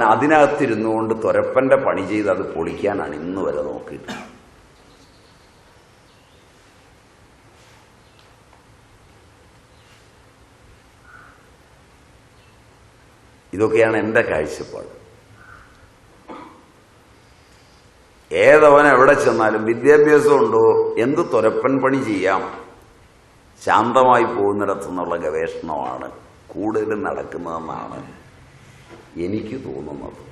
അവൻ അതിനകത്തിരുന്നുകൊണ്ട് തുരപ്പന്റെ പണി ചെയ്ത് അത് പൊളിക്കാനാണ് ഇന്ന് വരെ നോക്കിയിട്ട് ഇതൊക്കെയാണ് എന്റെ കാഴ്ചപ്പാട്. ഏതവൻ എവിടെ ചെന്നാലും വിദ്യാഭ്യാസം ഉണ്ടോ എന്ത് തുരപ്പൻ പണി ചെയ്യാം ശാന്തമായി പോകുന്നിടത്തുനിന്നുള്ള ഗവേഷണമാണ് കൂടുതലും നടക്കുന്നതെന്നാണ് എനിക്ക് തോന്നുന്നത്.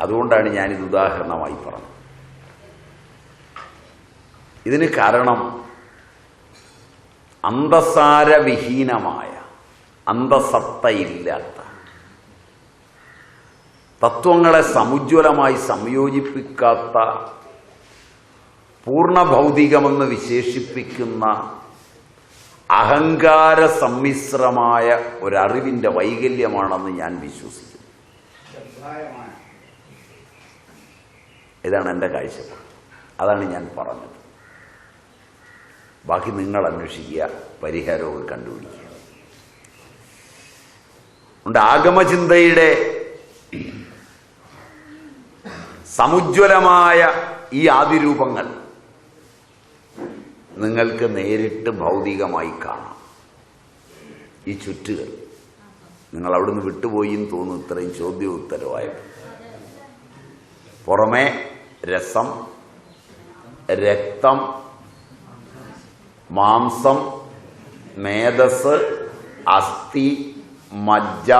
അതുകൊണ്ടാണ് ഞാനിത് ഉദാഹരണമായി പറഞ്ഞത്. ഇതിന് കാരണം അന്തസാരവിഹീനമായ അന്തസത്തയില്ലാത്ത തത്വങ്ങളെ സമുജ്വലമായി സംയോജിപ്പിക്കാത്ത പൂർണ ഭൗതികമെന്ന് വിശേഷിപ്പിക്കുന്ന അഹങ്കാര സമ്മിശ്രമായ ഒരറിവിന്റെ വൈകല്യമാണെന്ന് ഞാൻ വിശ്വസിക്കുന്നു. ഇതാണ് എന്റെ കാഴ്ചപ്പാട്. അതാണ് ഞാൻ പറഞ്ഞത്. ബാക്കി നിങ്ങൾ അന്വേഷിക്കുക പരിഹാരമൊക്കെ കണ്ടുപിടിക്കുക. ഉണ്ട് ആഗമചിന്തയുടെ സമുജ്വലമായ ഈ ആദിരൂപങ്ങൾ നിങ്ങൾക്ക് നേരിട്ട് ഭൗതികമായി കാണാം. ഈ ചുറ്റുകൾ. നിങ്ങൾ അവിടുന്ന് വിട്ടുപോയി എന്ന് തോന്നുന്നു ഇത്രയും ചോദ്യവും ഉത്തരവായപ്പോൾ പുറമെ രസം രക്തം മാംസം മേധസ് അസ്ഥി മജ്ജ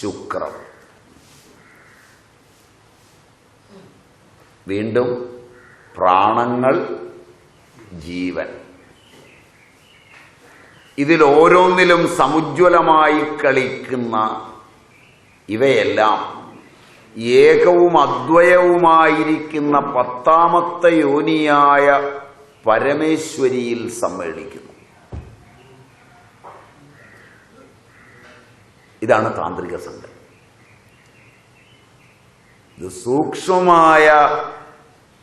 ശുക്രം. വീണ്ടും പ്രാണങ്ങൾ ജീവൻ. ഇതിൽ ഓരോന്നിലും സമുജ്വലമായി കളിക്കുന്ന ഇവയെല്ലാം ഏകവും അദ്വയവുമായിരിക്കുന്ന പത്താമത്തെ യോനിയായ പരമേശ്വരിയിൽ സമ്മേളിക്കുന്നു. ഇതാണ് താന്ത്രിക സംഘം. ഇത് സൂക്ഷ്മമായ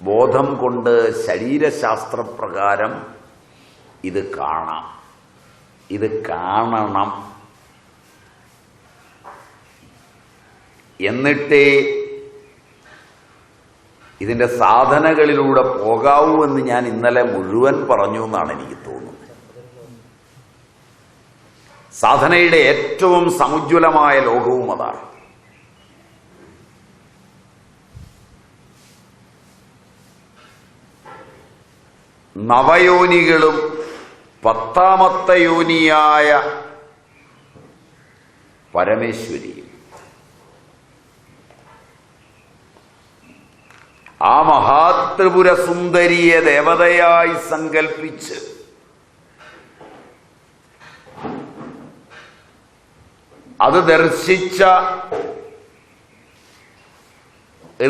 ബോധം കൊണ്ട് ശരീരശാസ്ത്രപ്രകാരം ഇത് കാണാം. ഇത് കാണണം. എന്നിട്ടേ ഇതിന്റെ സാധനകളിലൂടെ പോകാവൂ എന്ന് ഞാൻ ഇന്നലെ മുഴുവൻ പറഞ്ഞു എന്നാണ് എനിക്ക് തോന്നുന്നത്. സാധനയുടെ ഏറ്റവും സമുജ്വലമായ ലോകവും അതാണ്. നവയോനികളും പത്താമത്തെ യോനിയായ പരമേശ്വരിയും ആ മഹാത്രിപുര സുന്ദരിയെ ദേവതയായി സങ്കൽപ്പിച്ച് അത് ദർശിച്ച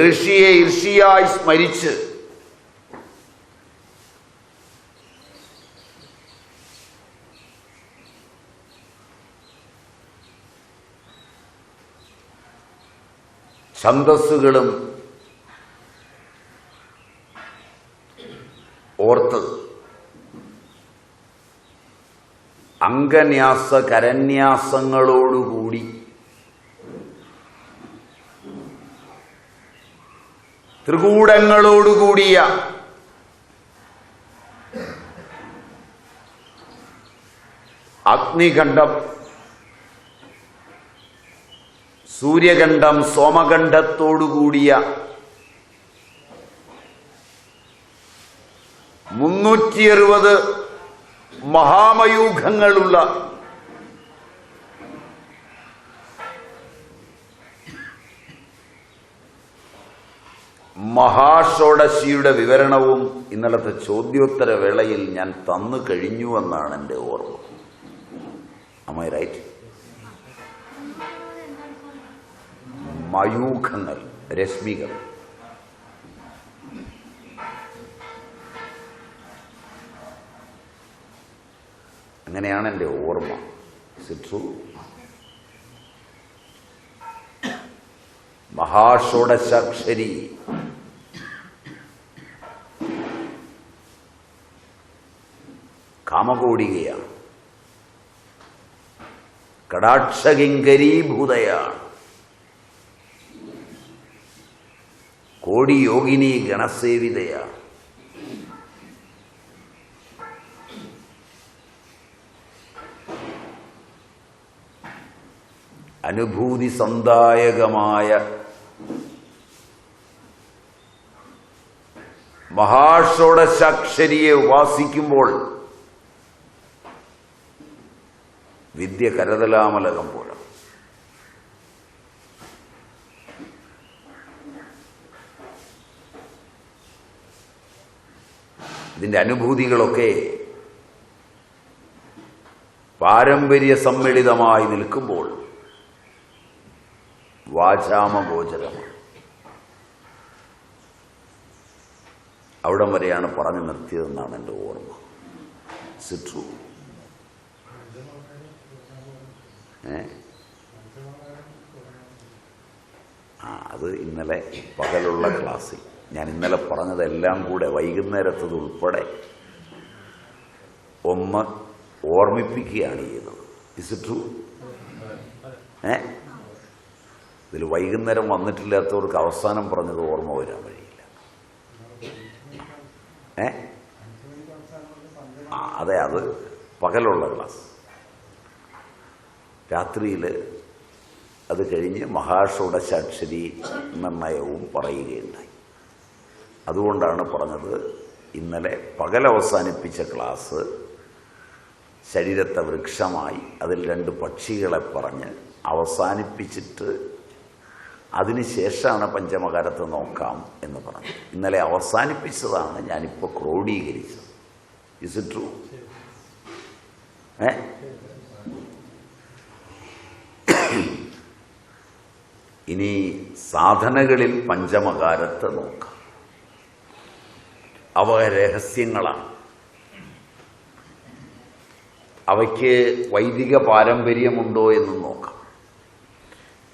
ഋഷിയെ ഋഷിയായി സ്മരിച്ച് ഛന്തസ്സുകളും ഓർത്തത് അംഗന്യാസ കരന്യാസങ്ങളോടുകൂടി ത്രികൂടങ്ങളോടുകൂടിയ അഗ്നികണ്ഠം സൂര്യകണ്ഠം സോമഖണ്ഡത്തോടുകൂടിയ മുന്നൂറ്റി അറുപത് മഹാമയൂഖങ്ങളുള്ള മഹാഷോഡശിയുടെ വിവരണവും ഇന്നലത്തെ ചോദ്യോത്തര വേളയിൽ ഞാൻ തന്നു കഴിഞ്ഞു എന്നാണ് എന്റെ ഓർമ്മ. അമ്മ റൈറ്റ് മയൂഖങ്ങൾ രശ്മികൾ. അങ്ങനെയാണ് എന്റെ ഓർമ്മ. സിട്രു മഹാഷോഡശാക്ഷരി. കാമകോടികയാണ്. കടാക്ഷകിങ്കരീഭൂതയാണ് കോടി യോഗിനി ഗണസേവിതയ. അനുഭൂതി സന്ദായകമായ മഹാഷോടശാക്ഷരിയെ ഉപാസിക്കുമ്പോൾ വിദ്യ കരതലാമലകം പോലെ ഇതിന്റെ അനുഭൂതികളൊക്കെ പാരമ്പര്യ സമ്മിളിതമായി നിൽക്കുമ്പോൾ വാചാമഗോചരമാണ്. അവിടം വരെയാണ് പറഞ്ഞു നിർത്തിയതെന്നാണ് എന്റെ ഓർമ്മ. സിട്രു. ഏ? ആ അത് ഇന്നലെ പകലുള്ള ക്ലാസ്സിൽ. ഞാൻ ഇന്നലെ പറഞ്ഞതെല്ലാം കൂടെ വൈകുന്നേരത്തത് ഉൾപ്പെടെ ഒന്ന് ഓർമ്മിപ്പിക്കുകയാണ് ചെയ്തത് ഇസ് ഇറ്റ് ട്രൂ ഏ? ഇതിൽ വൈകുന്നേരം വന്നിട്ടില്ലാത്തവർക്ക് അവസാനം പറഞ്ഞത് ഓർമ്മ വരാൻ വഴിയില്ല. ഏ? അതെ അത് പകലുള്ള ക്ലാസ് രാത്രിയിൽ അത് കഴിഞ്ഞ് മഹാഷോഡശാക്ഷരി നിർണയവും പറയുകയുണ്ടായി. അതുകൊണ്ടാണ് പറഞ്ഞത് ഇന്നലെ പകൽ അവസാനിപ്പിച്ച ക്ലാസ് ശരീരത്തെ വൃക്ഷമായി അതിൽ രണ്ട് പക്ഷികളെ പറഞ്ഞ് അവസാനിപ്പിച്ചിട്ട് അതിനുശേഷമാണ് പഞ്ചമകാരത്ത് നോക്കാം എന്ന് പറഞ്ഞു ഇന്നലെ അവസാനിപ്പിച്ചതാണ് ഞാനിപ്പോൾ ക്രോഡീകരിച്ചത്. ഇസ് ഇറ്റ് ട്രൂ ഏ? ഇനി സാധനകളിൽ പഞ്ചമകാരത്ത് നോക്കാം. അവ രഹസ്യങ്ങളാണ് അവയ്ക്ക് വൈദിക പാരമ്പര്യമുണ്ടോ എന്ന് നോക്കാം.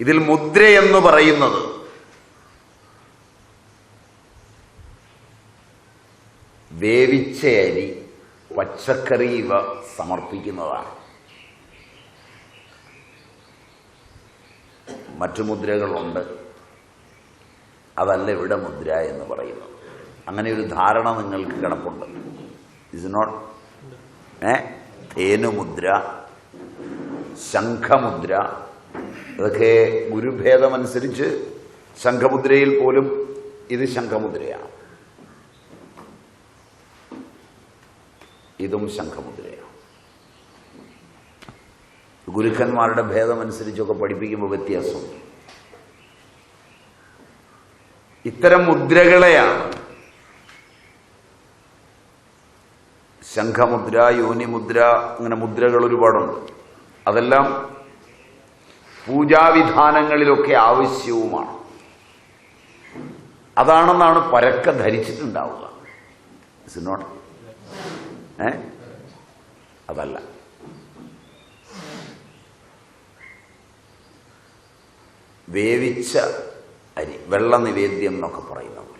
ഇതിൽ മുദ്ര എന്ന് പറയുന്നത് വേവിച്ച അരി പച്ചക്കറി ഇവ സമർപ്പിക്കുന്നതാണ്. മറ്റു മുദ്രകളുണ്ട്. അതല്ല ഇവിടെ മുദ്ര എന്ന് പറയുന്നത്. അങ്ങനെ ഒരു ധാരണ നിങ്ങൾക്ക് കിടപ്പുണ്ട്. ഇസ് നോട്ട് ഏ? തേനുമുദ്ര ശംഖമുദ്ര ഇതൊക്കെ ഗുരുഭേദമനുസരിച്ച് ശംഖമുദ്രയിൽ പോലും ഇത് ശംഖമുദ്രയാണ്. ഇതും ശംഖമുദ്രയാണ്. ഗുരുക്കന്മാരുടെ ഭേദമനുസരിച്ചൊക്കെ പഠിപ്പിക്കുമ്പോൾ വ്യത്യാസമുണ്ട്. ഇത്തരം മുദ്രകളെയാണ് ശംഖമുദ്ര യോനിമുദ്ര അങ്ങനെ മുദ്രകൾ ഒരുപാടുണ്ട്. അതെല്ലാം പൂജാവിധാനങ്ങളിലൊക്കെ ആവശ്യവുമാണ്. അതാണെന്നാണ് പരക്കെ ധരിച്ചിട്ടുണ്ടാവുക. നോട്ട് ഏ? അതല്ല. വേവിച്ച അരി വെള്ള നിവേദ്യം എന്നൊക്കെ പറയുന്ന പോലെ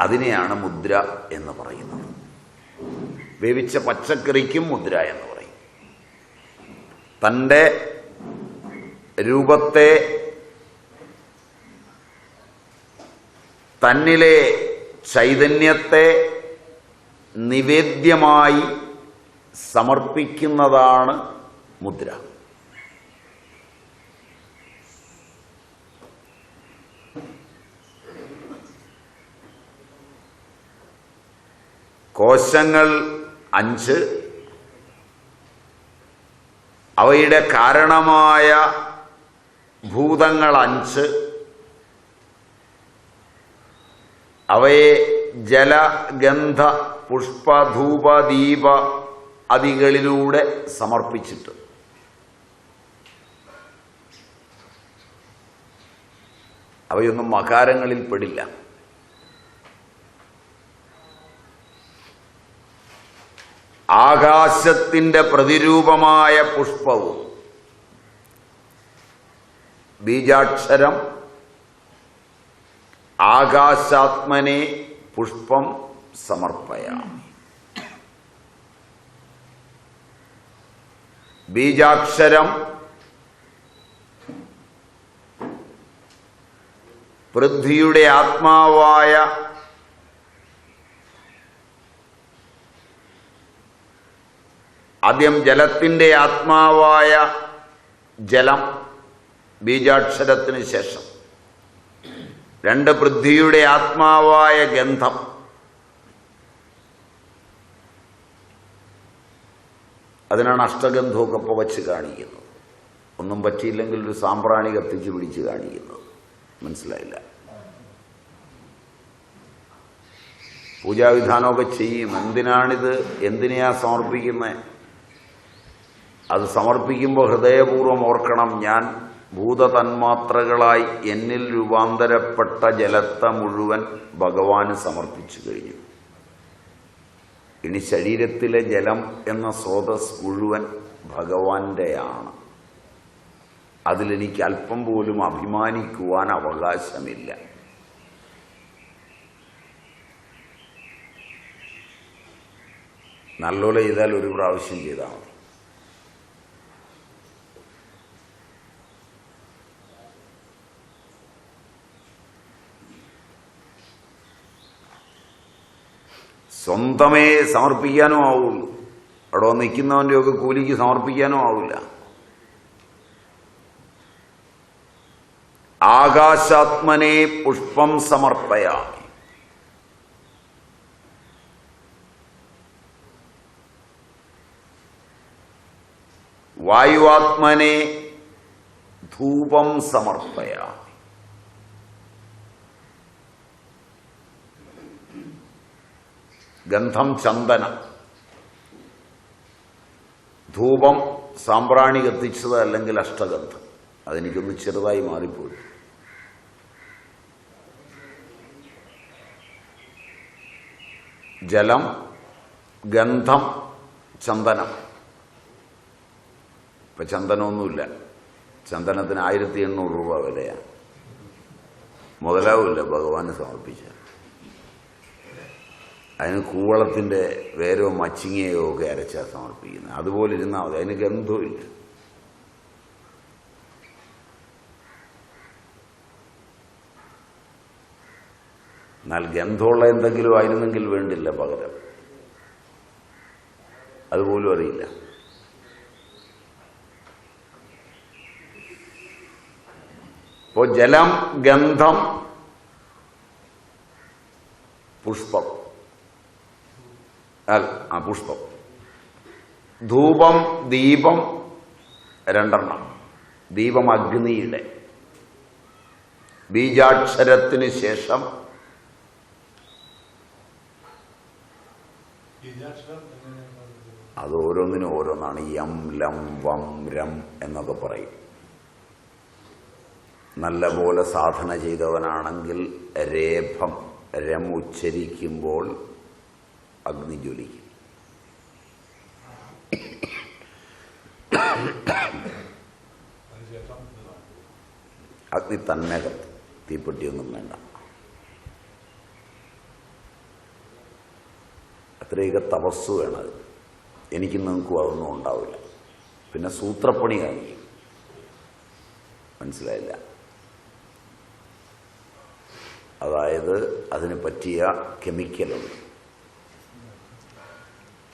അതിനെയാണ് മുദ്ര എന്ന് പറയുന്നത്. വേവിച്ച പച്ചക്കറിക്കും മുദ്ര എന്ന് പറയും. തന്റെ രൂപത്തെ തന്നിലെ ചൈതന്യത്തെ നിവേദ്യമായി സമർപ്പിക്കുന്നതാണ് മുദ്ര. കോശങ്ങൾ അഞ്ച്. അവയുടെ കാരണമായ ഭൂതങ്ങൾ അഞ്ച്. അവയെ ജല ഗന്ധ പുഷ്പ ധൂപ ദീപ അതികളിലൂടെ സമർപ്പിച്ചിട്ട്. അവയൊന്നും മകാരങ്ങളിൽ പെടില്ല. ആകാശത്തിന്റെ പ്രതിരൂപമായ പുഷ്പവും. ബീജാക്ഷരം ആകാശാത്മനെ പുഷ്പം സമർപ്പയാമി. ബീജാക്ഷരം പൃഥ്വിയുടെ ആത്മാവായ ആദ്യം ജലത്തിന്റെ ആത്മാവായ ജലം ബീജാക്ഷരത്തിന് ശേഷം. രണ്ട് പൃഥ്വിയുടെ ആത്മാവായ ഗന്ധം. അതിനാണ് അഷ്ടഗന്ധമൊക്കെ പുകച്ച് കാണിക്കുന്നത്. ഒന്നും പറ്റിയില്ലെങ്കിൽ ഒരു സാമ്പ്രാണി കത്തിച്ച് പിടിച്ച് കാണിക്കുന്നത്. മനസ്സിലായില്ല. പൂജാവിധാനമൊക്കെ ചെയ്യും. എന്തിനാണിത്? എന്തിനെയാ സമർപ്പിക്കുന്നത് അത് സമർപ്പിക്കുമ്പോൾ ഹൃദയപൂർവം ഓർക്കണം ഞാൻ ഭൂതതന്മാത്രകളായി എന്നിൽ രൂപാന്തരപ്പെട്ട ജലത്തെ മുഴുവൻ ഭഗവാന് സമർപ്പിച്ചു കഴിഞ്ഞു. ഇനി ശരീരത്തിലെ ജലം എന്ന സ്രോതസ് മുഴുവൻ ഭഗവാന്റെയാണ്. അതിലെനിക്ക് അല്പം പോലും അഭിമാനിക്കുവാൻ അവകാശമില്ല. നല്ലോലെ ചെയ്താൽ ഒരു പ്രാവശ്യം ചെയ്താൽ മതി. സ്വന്തമേ സമർപ്പിക്കാനോ ആവുള്ളൂ. അവിടെ നിൽക്കുന്നവന്റെയൊക്കെ കൂലിക്ക് സമർപ്പിക്കാനോ ആവില്ല. ആകാശാത്മനെ പുഷ്പം സമർപ്പയാമി. വായുവാത്മനെ ധൂപം സമർപ്പയാമി. ഗന്ധം ചന്ദന. ധൂപം സാമ്പ്രാണി കത്തിച്ചത് അല്ലെങ്കിൽ അഷ്ടഗന്ധം. അതെനിക്കൊന്ന് ചെറുതായി മാറിപ്പോയി. ജലം ഗന്ധം ചന്ദനം. ഇപ്പൊ ചന്ദനമൊന്നുമില്ല. ചന്ദനത്തിന് ആയിരത്തി എണ്ണൂറ് രൂപ വിലയാണ്. മുതലാവില്ല ഭഗവാന് സമർപ്പിച്ച അതിന് കൂവളത്തിന്റെ വേരോ മച്ചിങ്ങയോ ഒക്കെ അരച്ചാൽ സമർപ്പിക്കുന്നത്. അതുപോലെ ഇരുന്നാൽ മതി. അതിന് ഗന്ധമില്ല എന്നാൽ ഗന്ധമുള്ള എന്തെങ്കിലും ആയിരുന്നെങ്കിൽ വേണ്ടില്ല പകരം. അതുപോലും അറിയില്ല. ഇപ്പോൾ ജലം ഗന്ധം പുഷ്പം ആ പുഷ്പം. ധൂപം ദീപം രണ്ടെണ്ണം. ദീപം അഗ്നിയുടെ ബീജാക്ഷരത്തിന് ശേഷം അത് ഓരോന്നിനും ഓരോന്നാണ്. യം ലം വം രം എന്നൊക്കെ പറയും. നല്ലപോലെ സാധന ചെയ്തവനാണെങ്കിൽ രേഭം രം ഉച്ചരിക്കുമ്പോൾ അഗ്നി ജ്വലിക്കും അഗ്നി തന്നെ കത്തും. തീപ്പെട്ടിയൊന്നും വേണ്ട. അത്രയൊക്കെ തപസ് വേണത് എനിക്ക് നിങ്ങൾക്കും അതൊന്നും ഉണ്ടാവില്ല. പിന്നെ സൂത്രപ്പണി കാണിക്കും മനസ്സിലായില്ല. അതായത് അതിന് പറ്റിയ കെമിക്കലുണ്ട്.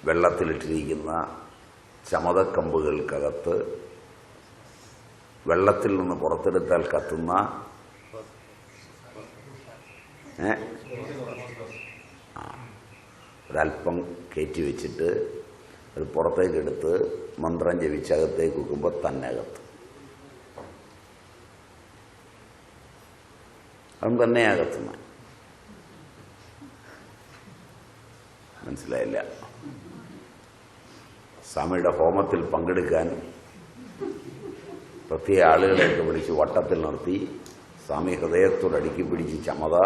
വെള്ളത്തിലിട്ടിരിക്കുന്ന ചമതക്കമ്പുകൾക്കകത്ത് വെള്ളത്തിൽ നിന്ന് പുറത്തെടുത്താൽ കത്തുന്ന ഒരല്പം കയറ്റി വെച്ചിട്ട് അത് പുറത്തേക്കെടുത്ത് മന്ത്രം ജപിച്ച് അകത്തേക്ക് വെക്കുമ്പോൾ തന്നെ അകത്ത്. അതും തന്നെ കത്തുന്നത് മനസ്സിലായില്ല. സ്വാമിയുടെ ഹോമത്തിൽ പങ്കെടുക്കാൻ പ്രത്യേക ആളുകളെയൊക്കെ വിളിച്ച് വട്ടത്തിൽ നിർത്തി സ്വാമി ഹൃദയത്തോടടുക്കി പിടിച്ച് ചമത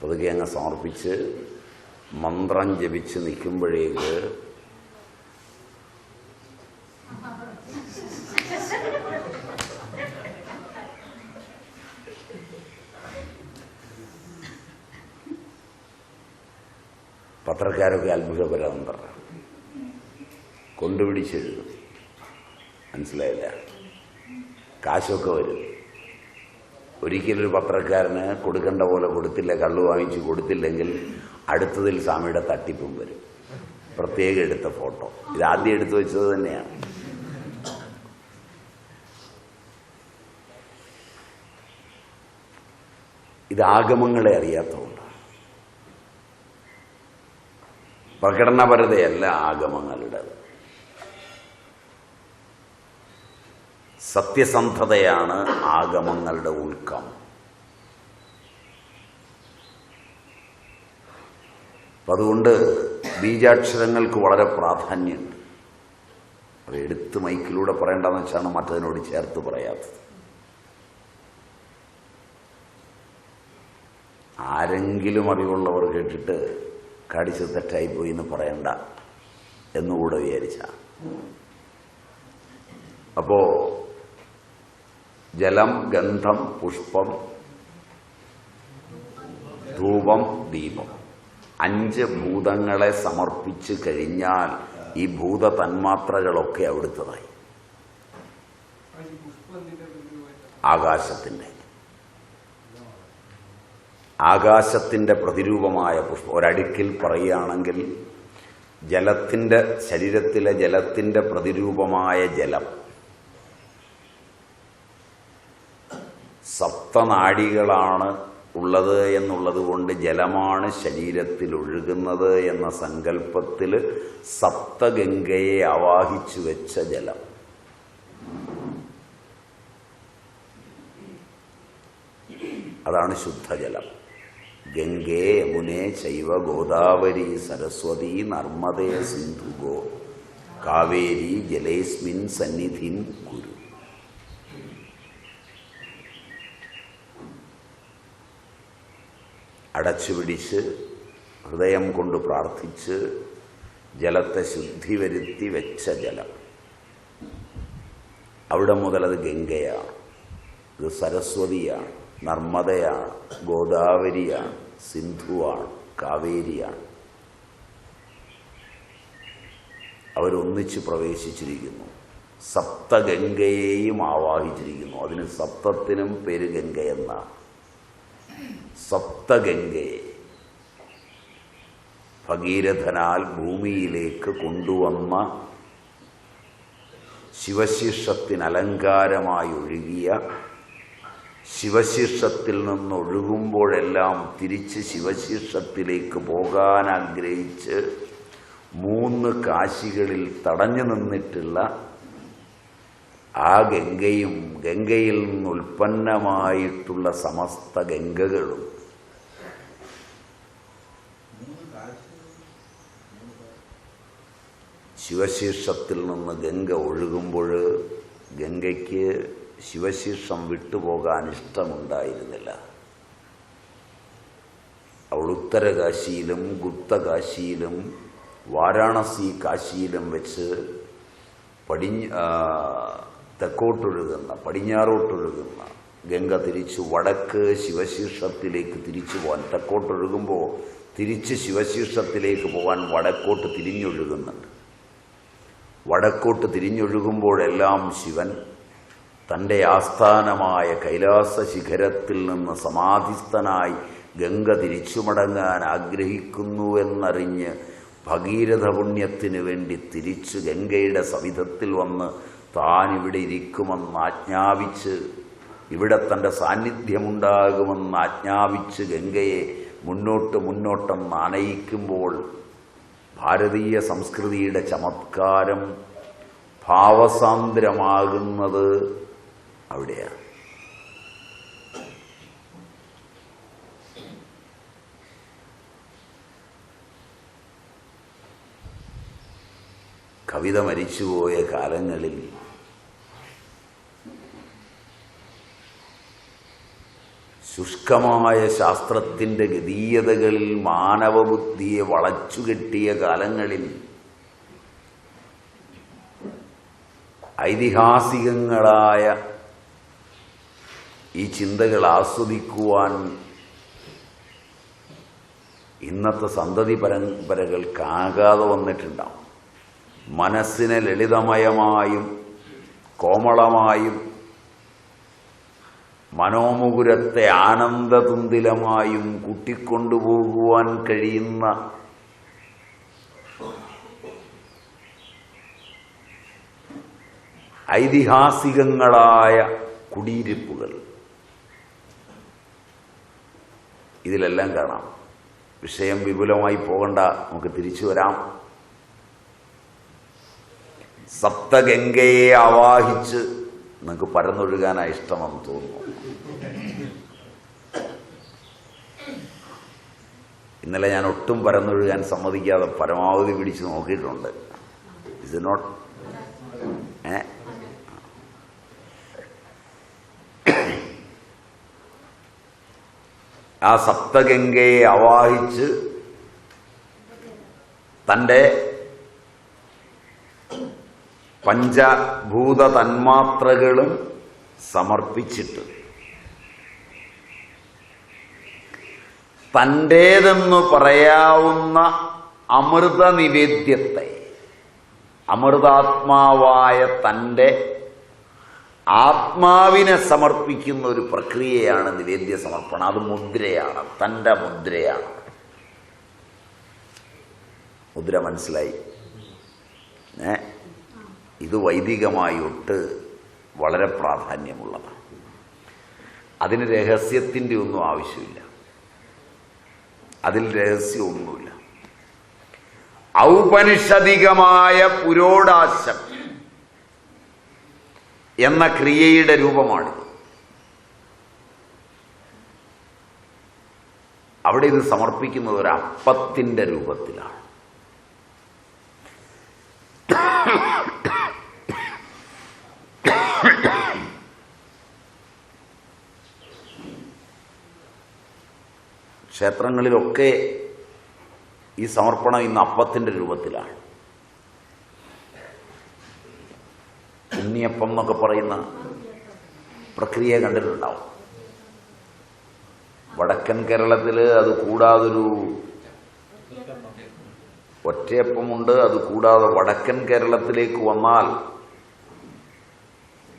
പതുക്കെ അങ്ങ് സമർപ്പിച്ച് മന്ത്രം ജപിച്ച് നിൽക്കുമ്പോഴേക്ക് പത്രക്കാരൊക്കെ അത്ഭുതപരാന്തർ കൊണ്ടുപിടിച്ചെഴുതും. മനസ്സിലായില്ല? കാശൊക്കെ വരും. ഒരിക്കലൊരു പത്രക്കാരന് കൊടുക്കേണ്ട പോലെ കൊടുത്തില്ല കള്ളു വാങ്ങിച്ച് കൊടുത്തില്ലെങ്കിൽ അടുത്തതിൽ സ്വാമിയുടെ തട്ടിപ്പും വരും. പ്രത്യേകം എടുത്ത ഫോട്ടോ. ഇത് ആദ്യം എടുത്തു വെച്ചത് തന്നെയാണ്. ഇത് ആഗമങ്ങളെ അറിയാത്തതുകൊണ്ട്. പ്രകടനപരതയല്ല ആഗമങ്ങളുടേത് സത്യസന്ധതയാണ് ആഗമങ്ങളുടെ ഉൾക്കം അതുകൊണ്ട് ബീജാക്ഷരങ്ങൾക്ക് വളരെ പ്രാധാന്യമുണ്ട് അത് എടുത്ത് മൈക്കിലൂടെ പറയേണ്ടെന്ന് വെച്ചാണ് മറ്റതിനോട് ചേർത്ത് പറയാത്തത്. ആരെങ്കിലും അറിവുള്ളവർ കേട്ടിട്ട് കടിച്ച് തെറ്റായിപ്പോയി എന്ന് പറയണ്ട എന്നുകൂടെ വിചാരിച്ച. അപ്പോ ജലം ഗന്ധം പുഷ്പം ധൂപം ദീപം. അഞ്ച് ഭൂതങ്ങളെ സമർപ്പിച്ച് കഴിഞ്ഞാൽ ഈ ഭൂത തന്മാത്രകളൊക്കെ അവിടുത്തതായി. ആകാശത്തിന്റെ ആകാശത്തിന്റെ പ്രതിരൂപമായ പുഷ്പം. ഒരടുക്കിൽ പറയുകയാണെങ്കിൽ ജലത്തിന്റെ ശരീരത്തിലെ ജലത്തിന്റെ പ്രതിരൂപമായ ജലം. സപ്തനാടികളാണ് ഉള്ളത് എന്നുള്ളത് കൊണ്ട് ജലമാണ് ശരീരത്തിൽ ഒഴുകുന്നത് എന്ന സങ്കല്പത്തിൽ സപ്തഗംഗയെ ആവാഹിച്ചു വെച്ച ജലം. അതാണ് ശുദ്ധജലം. ഗംഗേ യമുനെ ശൈവ ഗോദാവരി സരസ്വതി നർമ്മദേ സിന്ധു ഗോ കാവേരി ജലേസ്മിൻ സന്നിധിം കുരു. അടച്ചുപിടിച്ച് ഹൃദയം കൊണ്ട് പ്രാർത്ഥിച്ച് ജലത്തെ ശുദ്ധി വരുത്തി വെച്ച ജലം. അവിടെ മുതൽ അത് ഗംഗയാണ് ഇത് സരസ്വതിയാണ് നർമ്മദയാണ് ഗോദാവരിയാണ് സിന്ധുവാണ് കാവേരിയാണ് അവരൊന്നിച്ച് പ്രവേശിച്ചിരിക്കുന്നു. സപ്തഗംഗയെയും ആവാഹിച്ചിരിക്കുന്നു. അതിന് സപ്തത്തിനും പേര് എന്ന. സപ്തഗംഗയെ ഭഗീരഥനാൽ ഭൂമിയിലേക്ക് കൊണ്ടുവന്ന ശിവശീർഷത്തിന് അലങ്കാരമായി ഒഴുകിയ ശിവശീർഷത്തിൽ നിന്ന് ഒഴുകുമ്പോഴെല്ലാം തിരിച്ച് ശിവശീർഷത്തിലേക്ക് പോകാൻ ആഗ്രഹിച്ച് മൂന്ന് കാശികളിൽ തടഞ്ഞു നിന്നിട്ടുള്ള ആ ഗംഗയും ഗംഗയിൽ നിന്നുൽപ്പന്നമായിട്ടുള്ള സമസ്ത ഗംഗകളും. ശിവശീർഷത്തിൽ നിന്ന് ഗംഗ ഒഴുകുമ്പോൾ ഗംഗയ്ക്ക് ശിവശീർഷം വിട്ടുപോകാൻ ഇഷ്ടമുണ്ടായിരുന്നില്ല. അവൾ ഉത്തരകാശിയിലും ഗുപ്തകാശിയിലും വാരാണസി കാശിയിലും വെച്ച് പടിഞ്ഞ തെക്കോട്ടൊഴുകുന്ന പടിഞ്ഞാറോട്ടൊഴുകുന്ന ഗംഗ തിരിച്ചു വടക്ക് ശിവശീർഷത്തിലേക്ക് തിരിച്ചു പോകാൻ തെക്കോട്ടൊഴുകുമ്പോൾ തിരിച്ച് ശിവശീർഷത്തിലേക്ക് പോകാൻ വടക്കോട്ട് തിരിഞ്ഞൊഴുകുന്നുണ്ട്. വടക്കോട്ട് തിരിഞ്ഞൊഴുകുമ്പോഴെല്ലാം ശിവൻ തന്റെ ആസ്ഥാനമായ കൈലാസ ശിഖരത്തിൽ നിന്ന് സമാധിസ്ഥനായി ഗംഗ തിരിച്ചു മടങ്ങാൻ ആഗ്രഹിക്കുന്നുവെന്നറിഞ്ഞ് ഭഗീരഥ പുണ്യത്തിനു വേണ്ടി തിരിച്ചു ഗംഗയുടെ സവിധത്തിൽ വന്ന് താൻ ഇവിടെ ഇരിക്കുമെന്ന് ആജ്ഞാപിച്ച് ഇവിടെ തന്റെ സാന്നിധ്യമുണ്ടാകുമെന്ന് ആജ്ഞാപിച്ച് ഗംഗയെ മുന്നോട്ട് മുന്നോട്ടെന്ന് ആനയിക്കുമ്പോൾ ഭാരതീയ സംസ്കൃതിയുടെ ചമത്കാരം ഭാവസാന്ദ്രമാകുന്നത് അവിടെയാണ് കവിത മരിച്ചുപോയ കാലങ്ങളിൽ ശുഷ്കമായ ശാസ്ത്രത്തിന്റെ ഗതീയതകളിൽ മാനവബുദ്ധിയെ വളച്ചുകെട്ടിയ കാലങ്ങളിൽ ഐതിഹാസികങ്ങളായ ഈ ചിന്തകൾ ആസ്വദിക്കുവാൻ ഇന്നത്തെ സന്തതി പരമ്പരകൾക്കാകാതെ വന്നിട്ടുണ്ടാവും. മനസ്സിനെ ലളിതമയമായും കോമളമായും മനോമുകുരത്തെ ആനന്ദതുന്തിലമായും കൂട്ടിക്കൊണ്ടുപോകുവാൻ കഴിയുന്ന ഐതിഹാസികങ്ങളായ കുടിയിരിപ്പുകൾ. ഇതിലെല്ലാം കാണാം. വിഷയം വിപുലമായി പോകണ്ട നമുക്ക് തിരിച്ചു വരാം. സപ്തഗംഗയെ ആവാഹിച്ച് നിങ്ങൾക്ക് പരന്നൊഴുകാനാണ് ഇഷ്ടമെന്ന് തോന്നുന്നു. ഇന്നലെ ഞാൻ ഒട്ടും പരന്നൊഴുകാൻ സമ്മതിക്കാതെ പരമാവധി പിടിച്ച് നോക്കിയിട്ടുണ്ട്. ഇസ് നോട്ട് ആ സപ്തഗംഗയെ അവാഹിച്ച് തന്റെ പഞ്ചഭൂത തന്മാത്രകളും സമർപ്പിച്ചിട്ട് തന്റേതെന്ന് പറയാവുന്ന അമൃത നിവേദ്യത്തെ അമൃതാത്മാവായ തന്റെ ആത്മാവിനെ സമർപ്പിക്കുന്ന ഒരു പ്രക്രിയയാണ് നിവേദ്യ സമർപ്പണം. അത് മുദ്രയാണ്. തന്റെ മുദ്രയാണ്. മുദ്ര മനസ്സിലായി? ഏ? ഇത് വൈദികമായിട്ട് വളരെ പ്രാധാന്യമുള്ളതാണ്. അതിന് രഹസ്യത്തിന്റെ ഒന്നും ആവശ്യമില്ല. അതിൽ രഹസ്യമൊന്നുമില്ല ഔപനിഷദികമായ പുരോടാശം എന്ന ക്രിയയുടെ രൂപമാണ്. അവിടെ ഇത് സമർപ്പിക്കുന്നത് ഒരു അപ്പത്തിന്റെ രൂപത്തിലാണ്. ക്ഷേത്രങ്ങളിലൊക്കെ ഈ സമർപ്പണം ഇന്ന് അപ്പത്തിന്റെ രൂപത്തിലാണ്. ഉണ്ണിയപ്പം എന്നൊക്കെ പറയുന്ന പ്രക്രിയ കണ്ടിട്ടുണ്ടാവും. വടക്കൻ കേരളത്തിൽ അത് കൂടാതൊരു ഒറ്റയപ്പമുണ്ട് അത് കൂടാതെ വടക്കൻ കേരളത്തിലേക്ക് വന്നാൽ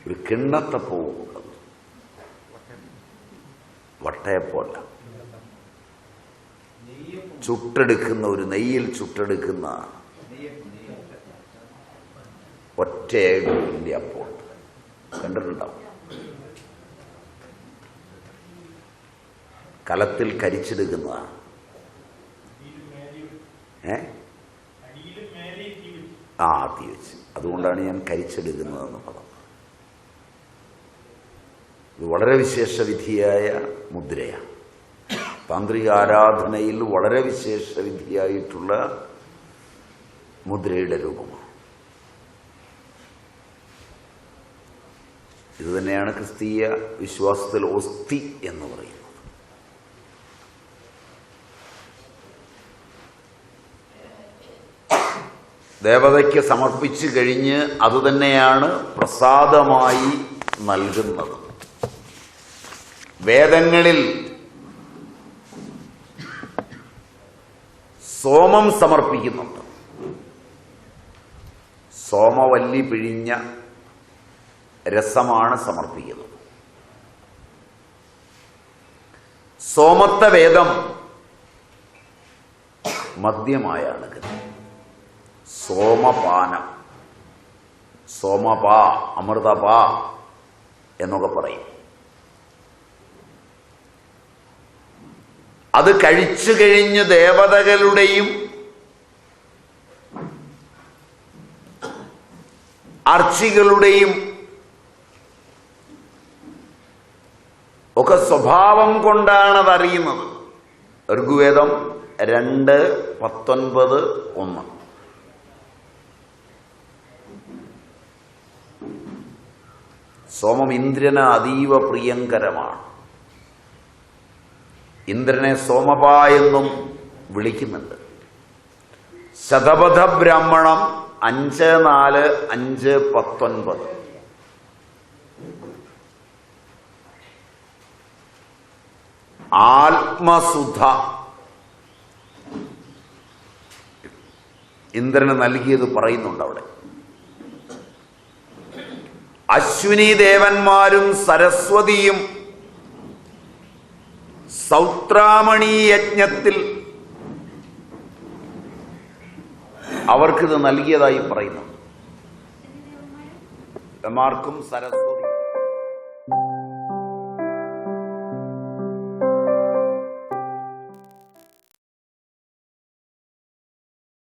ഒരു കിണ്ണത്തപ്പവും വട്ടയപ്പമല്ല. ചുട്ടെടുക്കുന്ന ഒരു നെയ്യിൽ ചുട്ടെടുക്കുന്ന ഒറ്റയുടെ അപ്പോൾ. കണ്ടിട്ടുണ്ടാവും. കലത്തിൽ കരിച്ചെടുക്കുന്നതാണ് ഏ? ആ തീ വെച്ച്. അതുകൊണ്ടാണ് ഞാൻ കരിച്ചെടുക്കുന്നതെന്ന് പറഞ്ഞത്. ഇത് വളരെ വിശേഷവിധിയായ മുദ്രയാണ്. താന്ത്രിക ആരാധനയിൽ വളരെ വിശേഷവിധിയായിട്ടുള്ള മുദ്രയുടെ രൂപമാണ്. ഇത് തന്നെയാണ് ക്രിസ്തീയ വിശ്വാസത്തിൽ ഒസ്തി എന്ന് പറയുന്നത്. ദേവതയ്ക്ക് സമർപ്പിച്ചു കഴിഞ്ഞ് അതുതന്നെയാണ് പ്രസാദമായി നൽകുന്നത്. വേദങ്ങളിൽ സോമം സമർപ്പിക്കുന്നുണ്ട്. സോമവല്ലി പിഴിഞ്ഞ രസമാണ് സമർപ്പിക്കുന്നത്. സോമത്ത വേദം മദ്യമായാണ്. സോമപാനം സോമപാ അമൃതപാ എന്നൊക്കെ പറയും. അത് കഴിച്ചു കഴിഞ്ഞ് ദേവതകളുടെയും അർച്ചികളുടെയും ഒക്കെ സ്വഭാവം കൊണ്ടാണ് അതറിയുന്നത് ഋഗ്വേദം രണ്ട് പത്തൊൻപത് ഒന്ന്. സോമം ഇന്ദ്രന് അതീവ പ്രിയങ്കരമാണ്. ഇന്ദ്രനെ സോമപ എന്നും വിളിക്കുന്നുണ്ട്. ശതപഥ ബ്രാഹ്മണം അഞ്ച് നാല് അഞ്ച് പത്തൊൻപത്. ആത്മസുധ. ഇന്ദ്രന് നൽകിയത് പറയുന്നുണ്ട് അവിടെ അശ്വിനി ദേവന്മാരും സരസ്വതിയും സൗത്രാമണി യജ്ഞത്തിൽ അവർക്കിത് നൽകിയതായി പറയുന്നു. എമാർക്കും സരസ്വതി.